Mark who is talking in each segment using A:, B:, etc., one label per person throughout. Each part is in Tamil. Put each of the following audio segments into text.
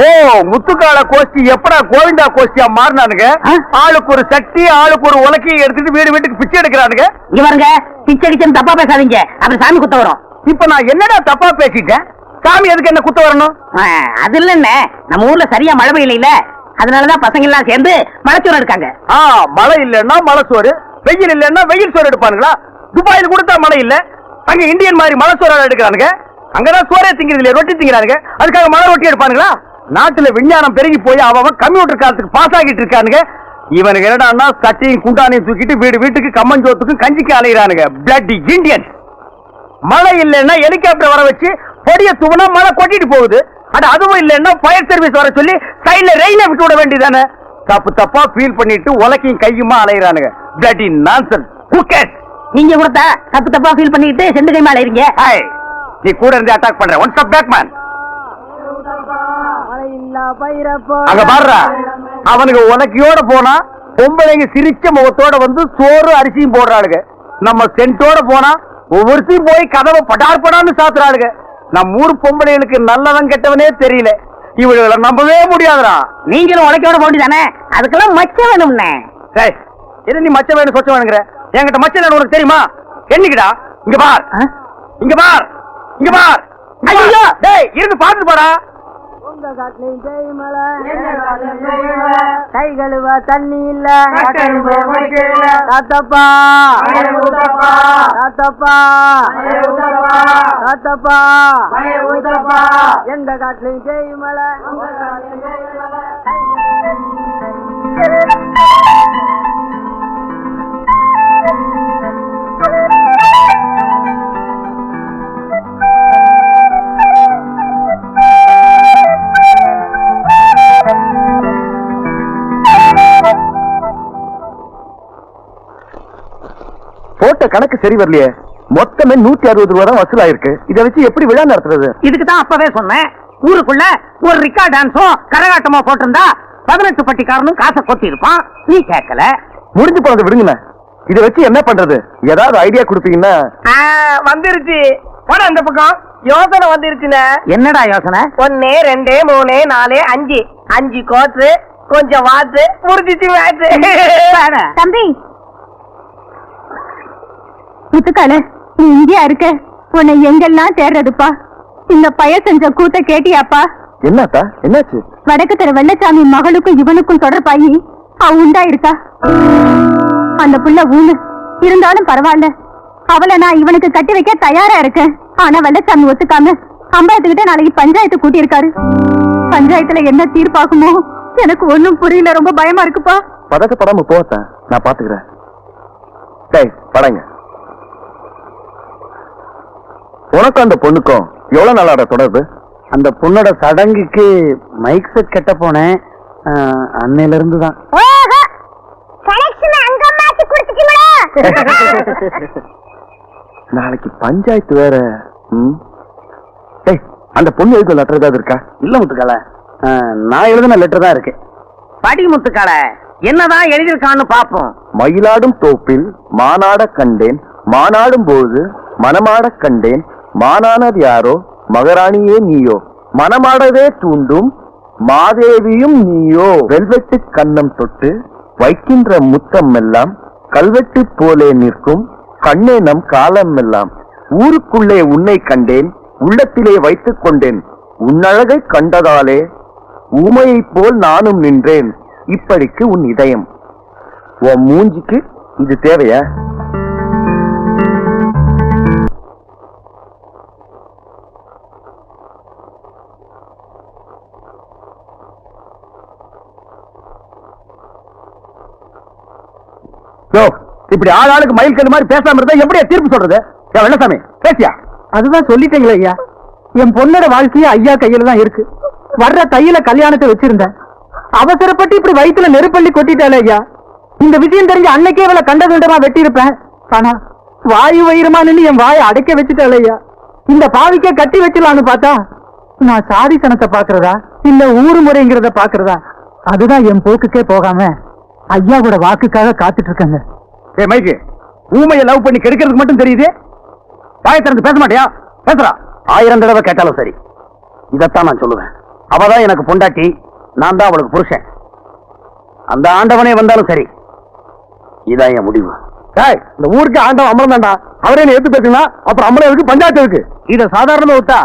A: ஓ முத்துக்கால கோஷ்டி எப்படா கோவிந்தா கோஷ்டியா மாறினானுங்க? ஆளுக்கு ஒரு சட்டி ஆளுக்கு ஒரு உலக்கையை எடுத்துட்டு வீடு வீட்டுக்கு பிச்சை எடுக்கிறானுங்க.
B: இங்க பாருங்க பிச்சை கிச்சன் தப்பா பேசாதீங்க. அப்புறம் சாமி குத்த வரும்.
A: இப்ப நான் என்னடா தப்பா பேசிட்டேன்? சாமி எதுக்கு என்ன குத்த வரணும்?
B: அது இல்லன்னு நம்ம ஊர்ல சரியா மழை பெய்யல அதனாலதான் பசங்க எல்லாம் சேர்ந்து மலைச்சூரம் இருக்காங்க
A: ஆ மழை இல்லன்னா மழை சோறு வெயில் இல்லன்னா வெயில் சோறு எடுப்பானுங்களா? துபாயில் கொடுத்தா மழை இல்ல. அங்க இந்தியன் மாதிரி மழை சோறு எடுக்கிறானுங்க. அங்கதான் சோறே திங்கிறது இல்லையா ரொட்டி திங்கிறானுங்க. அதுக்காக மழை ரொட்டி எடுப்பானுங்களா? நாட்டுல விஞ்ஞானம் பெருகி போய் அவன் கம்ப்யூட்டர் காலத்துக்கு பாஸ் ஆகிட்டு இருக்கானுங்க. இவனுக்கு என்னடான்னா சட்டையும் குண்டானையும் தூக்கிட்டு வீடு வீட்டுக்கு கம்மஞ்சோத்துக்கும் கஞ்சிக்கு அலைகிறானுங்க பிளட் இந்தியன் மழை இல்லைன்னா ஹெலிகாப்டர் வர வச்சு பொடிய தூவனா மழை கொட்டிட்டு போகுது. அட அதுவும் இல்லைன்னா ஃபயர் சர்வீஸ் வர சொல்லி சைடுல ரெயில விட்டு விட வேண்டியதானே தப்பு தப்பா ஃபீல் பண்ணிட்டு உலக்கையும் கையுமா அலைகிறானுங்க பிளட்டி நான்சன் குக்கெட்
B: நீங்க கொடுத்தா தப்பு தப்பா ஃபீல் பண்ணிட்டு செண்டு கை மேல இருங்க
A: ஹாய் நீ கூட இருந்து அட்டாக் பண்ற. ஒன் ஸ்டாப் பேக் மேன் அங்க பாருடா அவனுக்கு உலக்கையோட போனா பொம்பளைங்க சிரிச்ச முகத்தோட வந்து சோறு அரிசியும் போடுறாளுங்க. நம்ம சென்ட்டோட போனா ஒவ்வொருத்தையும் போய் கதவை படார் படான்னு சாத்துறாளுங்க. நம்ம ஊர் பொம்பளைகளுக்கு நல்லவன் கெட்டவனே தெரியல. இவளுகளை நம்பவே முடியாதுடா.
B: நீங்களும் உழைக்கோட போண்டி தானே? அதுக்கெல்லாம் மச்சம் வேணும்னே.
A: டேய் எது நீ மச்ச வேணும் சொச்ச வேணுங்கிற? என்கிட்ட மச்ச வேணும் உனக்கு தெரியுமா? என்னைக்குடா? இங்க பார்? இங்க பார். இங்க பார்!
B: ஐயோ!
A: டேய் இருந்து பாத்துட்டு போடா.
C: கை கழுவ தண்ணி இல்ல. தாத்தப்பா. தாத்தப்பா. தாத்தப்பா. எந்த காட்டுலையும் தேய் மலை
A: போட்ட கணக்கு சரி வரலையே. மொத்தமே நூத்தி அறுபது ரூபா தான் வசூலாயிருக்கு. இதை வச்சு எப்படி விழா நடத்துறது?
B: இதுக்கு தான் அப்பவே சொன்னேன். ஊருக்குள்ள ஒரு ரிக்கா டான்ஸும் கரகாட்டமோ போட்டிருந்தா பதினெட்டு பட்டிக்காரனும் காசை கொட்டி இருப்பான். நீ கேட்கல.
A: முடிஞ்சு போனது விடுங்கண்ணே. இதை வச்சு என்ன பண்றது? ஏதாவது ஐடியா கொடுப்பீங்கன்னா.
C: வந்துருச்சு. போட அந்த பக்கம். யோசனை வந்துருச்சுண்ணே.
B: என்னடா யோசனை?
C: ஒன்னு ரெண்டு மூணு நாலு அஞ்சு. அஞ்சு கோத்து கொஞ்சம் வாத்து முடிஞ்சிச்சு மேட்ச்
D: தம்பி முத்துக்கால நீ இங்கேயா இருக்க? உன்னை எங்கெல்லாம் தேடுறதுப்பா? இந்த பய செஞ்ச கூத்த கேட்டியாப்பா?
A: என்னத்தா? என்னாச்சு?
D: வடக்கு தெரு வெள்ளச்சாமி மகளுக்கும் இவனுக்கும் தொடர்பாயி அவ உண்டா இருக்கா அந்த புள்ள ஊனு. இருந்தாலும் பரவாயில்ல. அவளை நான் இவனுக்கு கட்டி வைக்க தயாரா இருக்கேன். ஆனா வெள்ளச்சாமி ஒத்துக்காம அம்பாயத்துக்கிட்ட நாளைக்கு பஞ்சாயத்து கூட்டியிருக்காரு. பஞ்சாயத்துல என்ன தீர்ப்பாகுமோ? எனக்கு ஒண்ணும் புரியல. ரொம்ப பயமா இருக்குப்பா.
A: பதக்கப்படாம போத்தா நான் பாத்துக்கிறேன். படங்க. உனக்கும் அந்த பொண்ணுக்கும் எவ்வளவு நாளாட தொடர்பு?
E: அந்த பொண்ணோட சடங்குக்கு மைக் செட் கட்ட போனேன். அன்னையில இருந்து தான்
A: நாளைக்கு பஞ்சாயத்து வேற அந்த பொண்ணு எதுக்கு லெட்டர் ஏதாவது இருக்கா?
E: இல்ல முத்துக்கால. நான் எழுதின லெட்டர் தான் இருக்கு.
B: படி முத்துக்கால. என்னதான் எழுதியிருக்கான்னு பாப்போம்.
A: மயிலாடும் தோப்பில் மானாட கண்டேன். மானாடும் போது மனமாட கண்டேன். மானானது யாரோ? மகாராணியே நீயோ? மனமாடவே தூண்டும் மாதேவியும் நீயோ? வெல்வெட்டு கன்னம் தொட்டு வைக்கின்ற முத்தம் எல்லாம் கல்வெட்டு போலே நிற்கும் கண்ணே நம் காலம் எல்லாம். ஊருக்குள்ளே உன்னை கண்டேன் உள்ளத்திலே வைத்துக் கொண்டேன். உன்னழகை கண்டதாலே உமையைப் போல் நானும் நின்றேன். இப்படிக்கு உன் இதயம். உன் மூஞ்சிக்கு இது தேவையா? யோ, இப்படி ஆள் ஆளுக்கு மயில் கல் மாதிரி பேசாம இருந்தா எப்படியா தீர்ப்பு சொல்றது? வெள்ளசாமி பேசியா?
E: அதுதான் சொல்லிட்டீங்களே ஐயா. என் பொண்ணோட வாழ்க்கையே ஐயா கையில தான் இருக்கு. வர்ற தையில கல்யாணத்தை வச்சிருந்தேன். அவசரப்பட்டு இப்படி வயிற்றுல நெருப்பள்ளி கொட்டிட்டாலே ஐயா. இந்த விஷயம் தெரிஞ்சு அன்னைக்கே இவளை கண்டதுண்டமா வெட்டியிருப்பேன். ஆனா வாயு வயிறுமா நின்று என் வாயை அடைக்க வச்சுட்டாலே ஐயா. இந்த பாவிக்கே கட்டி வச்சிடலான்னு பார்த்தா நான் சாதி சனத்தை பாக்குறதா இல்ல ஊரு முறைங்கிறத பாக்குறதா அதுதான் என் போக்குக்கே போகாம. ஐயா கூட வாக்குக்காக காத்துட்டு இருக்கேங்க
A: ஏ மைக்கு ஊமையை லவ் பண்ணி கெடுக்கிறதுக்கு மட்டும் தெரியுது? வாயை திறந்து பேச மாட்டியா? பேசுறா ஆயிரம் தடவை கேட்டாலும் சரி. இதைத்தான் நான் சொல்லுவேன். அவதான் எனக்கு பொண்டாட்டி நான் தான் அவளுக்கு புருஷன். அந்த ஆண்டவனே வந்தாலும் சரி. இதான் என் முடிவு.
E: டேய் இந்த ஊருக்கு ஆண்டவன் அம்பலம் தான்டா. அவரே நீ எடுத்து பேசுனா அப்புறம் அம்பலம் இருக்கு பஞ்சாயத்து இருக்கு?
A: இத சாதாரணமா விட்டா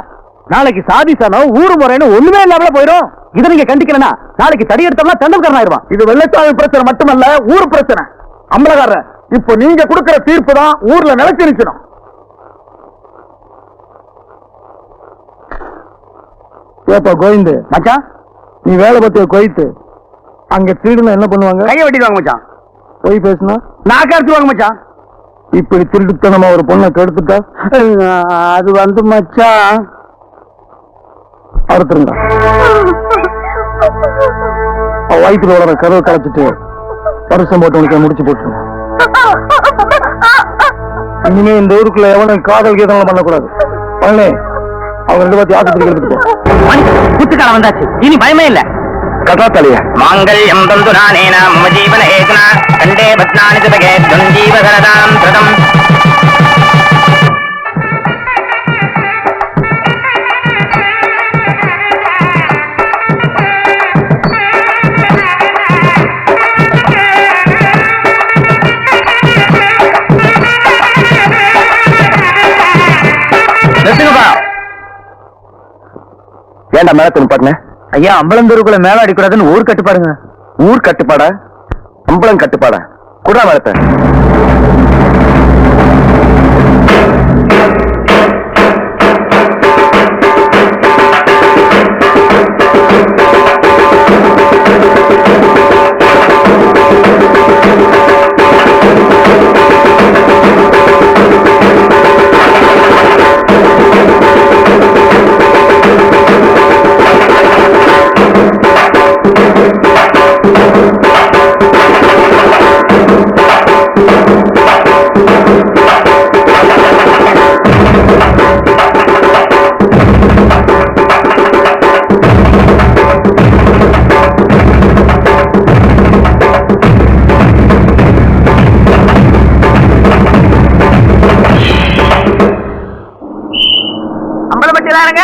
A: நாளைக்கு சாதி சனம் ஊரு முறைன்னு ஒண்ணுமே இல்லாமல போயிடும் இதை நீங்க கண்டிக்கலனா நாளைக்கு தடி எடுத்தோம்னா தெண்டல்காரன் ஆயிருவான்
E: இது வெள்ளச்சாமி பிரச்சனை மட்டுமல்ல ஊர் பிரச்சனை. அம்பலக்காரர் இப்போ நீங்க கொடுக்கிற தீர்ப்பு தான் ஊர்ல நிலைச்சு நிக்கணும். ஏப்பா கோவிந்து.
A: மச்சான்?
E: நீ வேலை பத்திய கோயித்து அங்க திருடுனா என்ன பண்ணுவாங்க?
A: கைய வெட்டிடுவாங்க மச்சான்.
E: போய் பேசுனா?
A: நாக்க அறுத்துவாங்க மச்சான்.
E: இப்படி திருட்டுத்தனமா ஒரு பொண்ணை கெடுத்துட்டா?
A: அது வந்து மச்சான்.
E: அறுத்துருங்க வயிற்றுல வளர கதவை களைச்சிட்டு வருஷம் போட்டு உனக்கு முடிச்சு போட்டுருங்க இனிமே இந்த ஊருக்குள்ள எவனும் காதல் கீதம் பண்ணக்கூடாது. பழனி அவங்க ரெண்டு பேர்த்தையும் ஆஸ்பத்திரிக்கு எடுத்துட்டு
B: குத்துக்காலம் வந்தாச்சு. இனி பயமே இல்ல.
E: கதா தலைய
B: மாங்கல்யம் தந்து நானேன மம ஜீவன ஏகனா கண்டே பத்னானி சரதாம் பிரதம்
E: ஏண்டா மேல பாருங்க
A: ஐயா அம்பலந்தூருக்குள்ள மேல அடிக்கூடாதுன்னு ஊர் கட்டுப்பாடுங்க
E: ஊர் கட்டுப்பாடா? அம்பளம் கட்டுப்பாடா? குடா மரத்தை
A: தானுங்க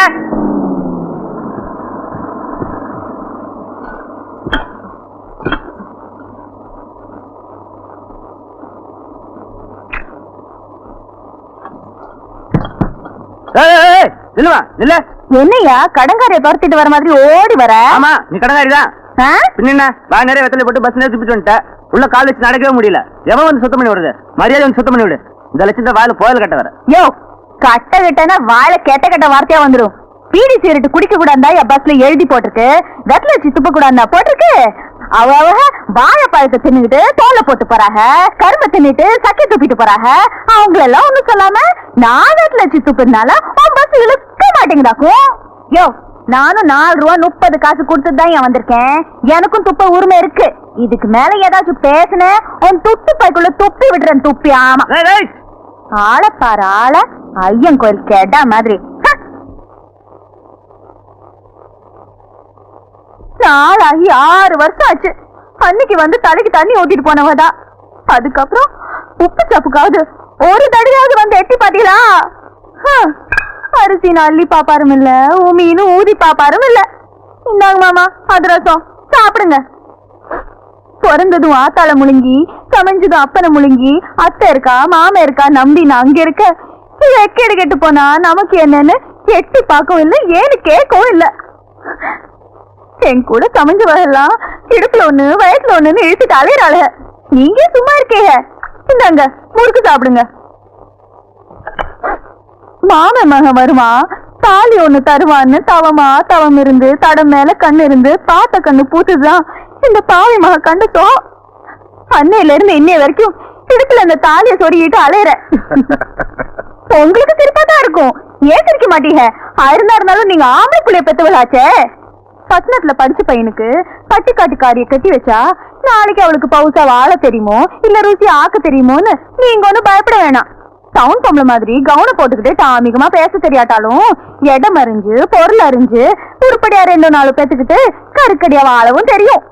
A: நில்லுவா நில்ல.
D: என்னையா கடங்காரைய துரத்திட்டு வர மாதிரி ஓடி வர?
A: ஆமா நீ கடங்காரி தான்? பின்ன வா நிறைய வெத்தலை போட்டு பஸ் நேரத்து போட்டு வந்துட்ட. உள்ள கால் வச்சு நடக்கவே முடியல. எவன் வந்து சுத்தம் பண்ணி விடுறது? மரியாதை வந்து சுத்தம் பண்ணி விடு. இந்த லட்சத்தை வாயில புயல் கட்ட வர.
D: யோ கட்ட கிட்டனா வாழ கெட்ட கெட்ட வார்த்தையா வந்துரும். பீடி சிகரெட் குடிக்க கூடாதா என் பஸ்ல எழுதி போட்டிருக்கு. வெத்தல வச்சு துப்ப கூடாதா போட்டிருக்கு. அவ வாழைப்பழத்தை தின்னுகிட்டு தோலை போட்டு போறாங்க. கரும்பை தின்னுட்டு சக்கை துப்பிட்டு போறாங்க. அவங்கள எல்லாம் ஒண்ணும் சொல்லாம நான் வெத்தல வச்சு துப்புனால உன் பஸ் இழுக்க மாட்டேங்குதாக்கும் யோ நானும் நாலு ரூபா முப்பது காசு கொடுத்துட்டு தான் ஏன் வந்திருக்கேன். எனக்கும் துப்ப உரிமை இருக்கு. இதுக்கு மேல ஏதாச்சும் பேசுனேன் உன் துட்டு பைக்குள்ள துப்பி விடுறேன் துப்பி. ஆமா.
A: ஏய், ஏய்,
D: ஆள பாரு ஆள. ஐயன் கோயில் கேட்டா மாதிரி. ஹ! நாளாகி ஆறு வருஷம் ஆச்சு. அன்னைக்கு வந்து தலைக்கு தண்ணி ஊத்திட்டு போனவதா அதுக்கப்புறம் உப்பு சப்புக்காவது ஒரு தடையாவது வந்து எட்டி பாத்தீங்களா ஹ! அரிசி அள்ளி பாப்பாரும் இல்ல மீனும் ஊதி பாப்பாரும் இல்ல. இந்தாங்க மாமா அதிரசம். சாப்பிடுங்க. பிறந்ததும் ஆத்தாள முழுங்கி சமைஞ்சதும் அப்பனை முழுங்கி அத்தை இருக்கா மாமா இருக்கா நம்பி நான் அங்க இருக்க எக்கேடு கெட்டு போனா நமக்கு என்னன்னு எட்டி பார்க்கவும் இல்ல ஏன்னு கேட்கவும் இல்ல. என் கூட சமைஞ்சு வரலாம் இடுப்புல ஒண்ணு வயசுல ஒண்ணுன்னு இழுத்துட்டு அலையிறாளுக. நீங்க சும்மா இருக்கீங்க. இந்தாங்க முறுக்கு சாப்பிடுங்க. மாமன் மகன் வருமா? தாலி ஒண்ணு தருவான்னு தவமா தவம் இருந்து தடம் மேல கண்ணு இருந்து பார்த்த கண்ணு பூத்துதான் இந்த பாவி மக கண்டுட்டோம். அன்னையில இருந்து இன்னைய வரைக்கும் இடுப்புல அந்த தாலிய சொருகிட்டு அலையற. உங்களுக்கு சிரிப்பா தான் இருக்கும். ஏன் சிரிக்க மாட்டீங்க? ஆயிருந்தா இருந்தாலும் நீங்க ஆம்பளை புள்ளைய பெத்தவளாச்சே. பட்டணத்துல படிச்ச பையனுக்கு பட்டிக்காட்டுக்காரிய கட்டி வச்சா நாளைக்கு அவளுக்கு பவுசா வாழ தெரியுமோ? இல்ல ருசி ஆக்க தெரியுமோன்னு நீங்க ஒண்ணும் பயப்பட வேணாம். டவுன் பொம்பளை மாதிரி கவுன போட்டுக்கிட்டு டாமிகமா பேச தெரியாட்டாலும் இடம் அறிஞ்சு பொருள் அறிஞ்சு உருப்படியா ரெண்டு நாள் பேத்துக்கிட்டு கருக்கடியா வாழவும் தெரியும்.